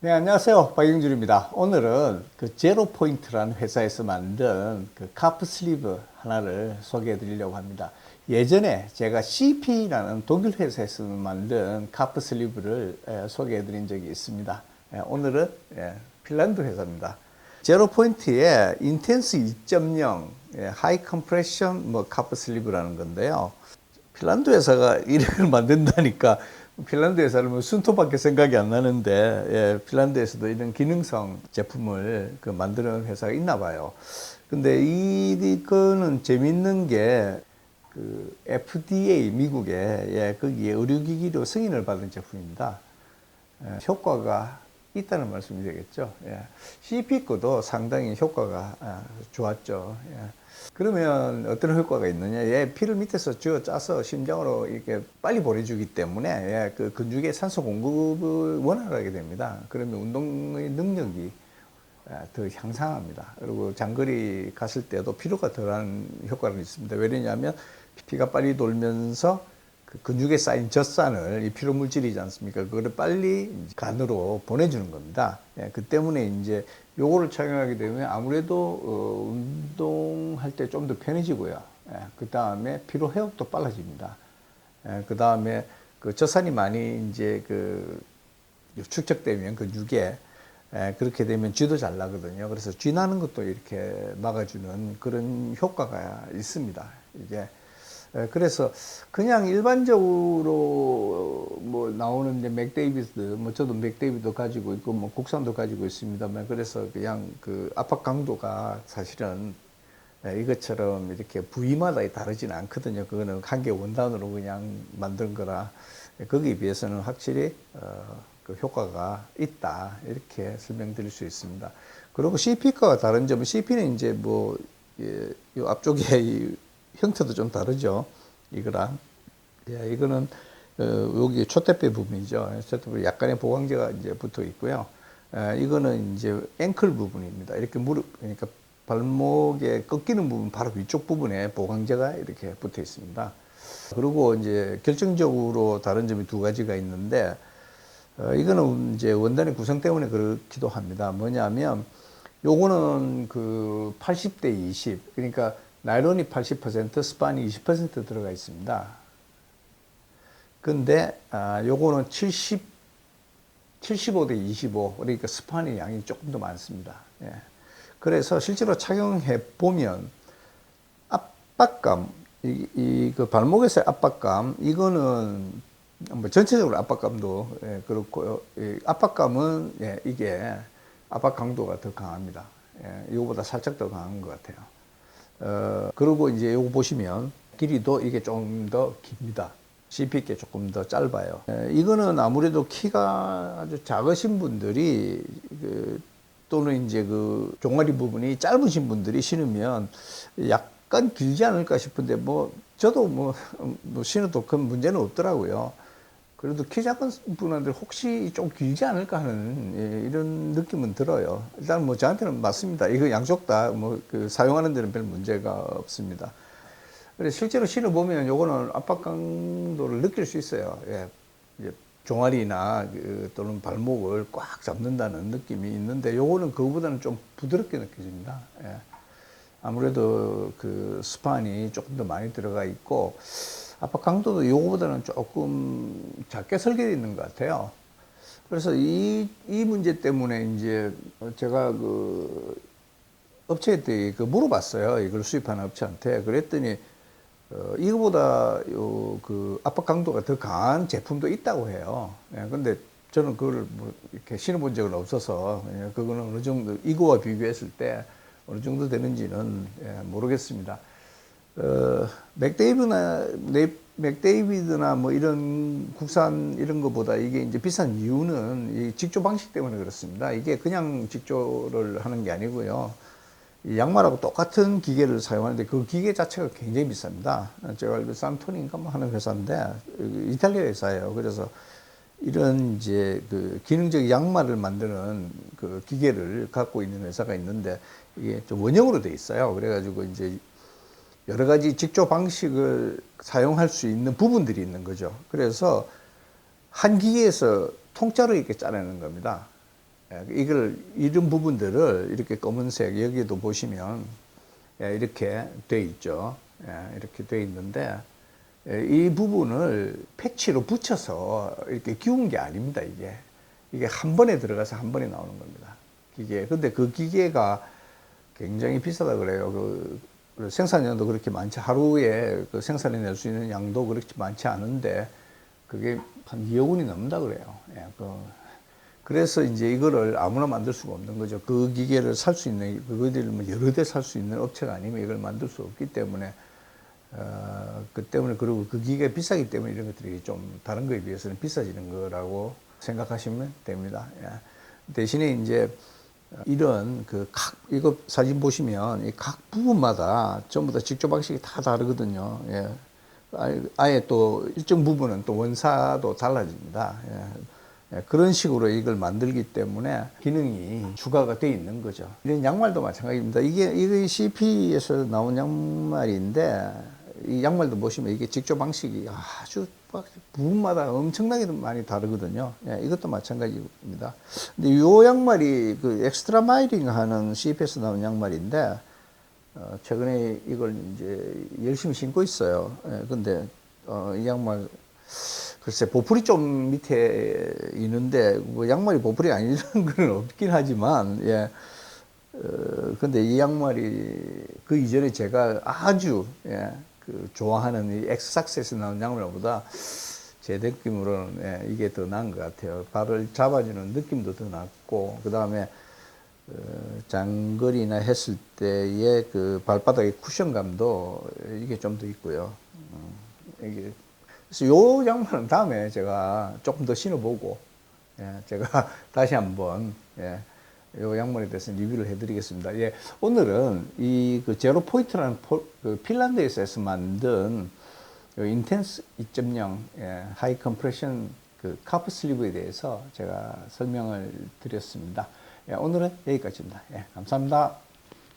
네, 안녕하세요. 박영준입니다. 오늘은 그 제로 포인트라는 회사에서 만든 그 카프 슬리브 하나를 소개해 드리려고 합니다. 예전에 제가 CP라는 독일 회사에서 만든 카프 슬리브를 에, 소개해 드린 적이 있습니다. 에, 오늘은 예, 핀란드 회사입니다. 제로 포인트의 인텐스 2.0 예, 하이 컴프레션 뭐 카프 슬리브라는 건데요. 핀란드 회사가 이걸 만든다니까 핀란드 회사를 뭐 순토밖에 생각이 안 나는데 예, 핀란드에서도 이런 기능성 제품을 그 만드는 회사가 있나 봐요. 근데 이거는 재밌는 게 그 FDA 미국에 예, 거기에 의료기기로 승인을 받은 제품입니다. 예, 효과가 있다는 말씀이 되겠죠. 예. CP 거도 상당히 효과가 아, 좋았죠. 예. 그러면 어떤 효과가 있느냐? 예, 피를 밑에서 쥐어 짜서 심장으로 이렇게 빨리 보내주기 때문에 예, 그 근육의 산소 공급을 원활하게 됩니다. 그러면 운동의 능력이 아, 더 향상합니다. 그리고 장거리 갔을 때도 피로가 덜한 효과가 있습니다. 왜냐하면 피가 빨리 돌면서 그 근육에 쌓인 젖산을 이 피로 물질이지 않습니까? 그거를 빨리 간으로 보내주는 겁니다. 예, 그 때문에 이제 요거를 착용하게 되면 아무래도 어, 운동할 때 좀 더 편해지고요. 예, 그 다음에 피로 회복도 빨라집니다. 예, 그 다음에 그 젖산이 많이 이제 그 축적되면 근육에 예, 그렇게 되면 쥐도 잘 나거든요. 그래서 쥐 나는 것도 이렇게 막아주는 그런 효과가 있습니다. 이게 예, 그래서 그냥 일반적으로 뭐 나오는 이제 맥데이비드, 뭐 저도 맥데이비드 가지고 있고 뭐 국산도 가지고 있습니다만 그래서 그냥 그 압박 강도가 사실은 예, 이것처럼 이렇게 부위마다 다르지는 않거든요. 그거는 한 개 원단으로 그냥 만든 거라 거기에 비해서는 확실히 어, 그 효과가 있다 이렇게 설명드릴 수 있습니다. 그리고 CP과 다른 점은 CP는 이제 뭐 예, 이 앞쪽에 이 형태도 좀 다르죠. 이거랑 예, 이거는 어, 여기 촛대뼈 부분이죠. 촛대뼈 약간의 보강제가 이제 붙어 있고요. 에, 이거는 이제 앵클 부분입니다. 이렇게 무릎 그러니까 발목에 꺾이는 부분 바로 위쪽 부분에 보강제가 이렇게 붙어 있습니다. 그리고 이제 결정적으로 다른 점이 두 가지가 있는데 어, 이거는 이제 원단의 구성 때문에 그렇기도 합니다. 뭐냐면 요거는 그 80대 20 그러니까 나일론이 80% 스판이 20% 들어가 있습니다. 근데 아 요거는 70 75대 25 그러니까 스판의 양이 조금 더 많습니다. 예. 그래서 실제로 착용해 보면 압박감 이그 발목에서의 압박감 이거는 뭐 전체적으로 압박감도 예, 그렇고 이 압박감은 예, 이게 압박 강도가 더 강합니다. 예, 이거보다 살짝 더 강한 것 같아요. 어, 그리고 이제 이거 보시면 길이도 이게 좀 더 깁니다. CP 게 조금 더 짧아요. 에, 이거는 아무래도 키가 아주 작으신 분들이 그, 또는 이제 그 종아리 부분이 짧으신 분들이 신으면 약간 길지 않을까 싶은데 뭐 저도 뭐, 뭐 신어도 큰 문제는 없더라고요. 그래도 키 작은 분한테 혹시 좀 길지 않을까 하는 예, 이런 느낌은 들어요. 일단 뭐 저한테는 맞습니다. 이거 양쪽 다 뭐 그 사용하는 데는 별 문제가 없습니다. 그래 실제로 신어 보면 요거는 압박 강도를 느낄 수 있어요. 예. 종아리나 그 또는 발목을 꽉 잡는다는 느낌이 있는데 요거는 그거보다는 좀 부드럽게 느껴집니다. 예. 아무래도 그 스판이 조금 더 많이 들어가 있고 압박 강도도 요거보다는 조금 작게 설계되어 있는 것 같아요. 그래서 이, 이 문제 때문에 이제 제가 그 업체한테 그 물어봤어요. 이걸 수입하는 업체한테. 그랬더니 어, 이거보다 요 그 압박 강도가 더 강한 제품도 있다고 해요. 예, 근데 저는 그걸 뭐 이렇게 신어본 적은 없어서 예, 그거는 어느 정도 이거와 비교했을 때 어느 정도 되는지는 예, 모르겠습니다. 어, 맥데이브나 네, 맥데이비드나 뭐 이런 국산 이런 거보다 이게 이제 비싼 이유는 이 직조 방식 때문에 그렇습니다. 이게 그냥 직조를 하는 게 아니고요. 이 양말하고 똑같은 기계를 사용하는데 그 기계 자체가 굉장히 비쌉니다. 제가 알기로 산토니인가 뭐 하는 회사인데 이탈리아 회사예요. 그래서 이런 이제 그 기능적 양말을 만드는 그 기계를 갖고 있는 회사가 있는데 이게 좀 원형으로 돼 있어요. 그래가지고 이제 여러 가지 직조 방식을 사용할 수 있는 부분들이 있는 거죠. 그래서 한 기계에서 통짜로 이렇게 짜내는 겁니다. 예, 이걸 이런 부분들을 이렇게 검은색 여기도 보시면 예, 이렇게 돼 있죠. 예, 이렇게 돼 있는데 예, 이 부분을 패치로 붙여서 이렇게 끼운 게 아닙니다. 이게 이게 한 번에 들어가서 한 번에 나오는 겁니다. 기계. 근데 그 기계가 굉장히 비싸다 그래요. 그, 그 생산량도 그렇게 많지 하루에 그 생산해낼 수 있는 양도 그렇게 많지 않은데 그게 한 2억 원이 넘는다 그래요. 예, 그 그래서 이제 이거를 아무나 만들 수가 없는 거죠. 그 기계를 살 수 있는, 그거들을 뭐 여러 대 살 수 있는 업체가 아니면 이걸 만들 수 없기 때문에, 어, 그 때문에, 그리고 그 기계가 비싸기 때문에 이런 것들이 좀 다른 거에 비해서는 비싸지는 거라고 생각하시면 됩니다. 예. 대신에 이제 이런 그 각, 이거 사진 보시면 이 각 부분마다 전부 다 직조 방식이 다 다르거든요. 예. 아예- 또 일정 부분은 또 원사도 달라집니다. 예. 예, 그런 식으로 이걸 만들기 때문에 기능이 추가가 돼 있는 거죠. 이런 양말도 마찬가지입니다. 이게, 이게 CP에서 나온 양말인데, 이 양말도 보시면 이게 직조 방식이 아주 막 부분마다 엄청나게 많이 다르거든요. 예, 이것도 마찬가지입니다. 근데 이 양말이 그 엑스트라 마이링 하는 CP에서 나온 양말인데, 어, 최근에 이걸 이제 열심히 신고 있어요. 예, 근데, 어, 이 양말, 글쎄, 보풀이 좀 밑에 있는데, 뭐 양말이 보풀이 아니는 건 없긴 하지만, 예. 어, 근데 이 양말이 그 이전에 제가 아주, 예, 그 좋아하는 이 엑스삭스에서 나온 양말보다 제 느낌으로는 예, 이게 더 나은 것 같아요. 발을 잡아주는 느낌도 더 낫고, 그 다음에 어, 장거리나 했을 때의 그 발바닥의 쿠션감도 이게 좀 더 있고요. 음, 이게 그래서 요 양말은 다음에 제가 조금 더 신어보고 예, 제가 다시 한번 예, 요 양말에 대해서 리뷰를 해드리겠습니다. 예, 오늘은 이 그 제로 포인트라는 포, 그 핀란드에서 만든 요 인텐스 2.0 예, 하이 컴프레션 그 카프 슬리브에 대해서 제가 설명을 드렸습니다. 예, 오늘은 여기까지입니다. 예, 감사합니다.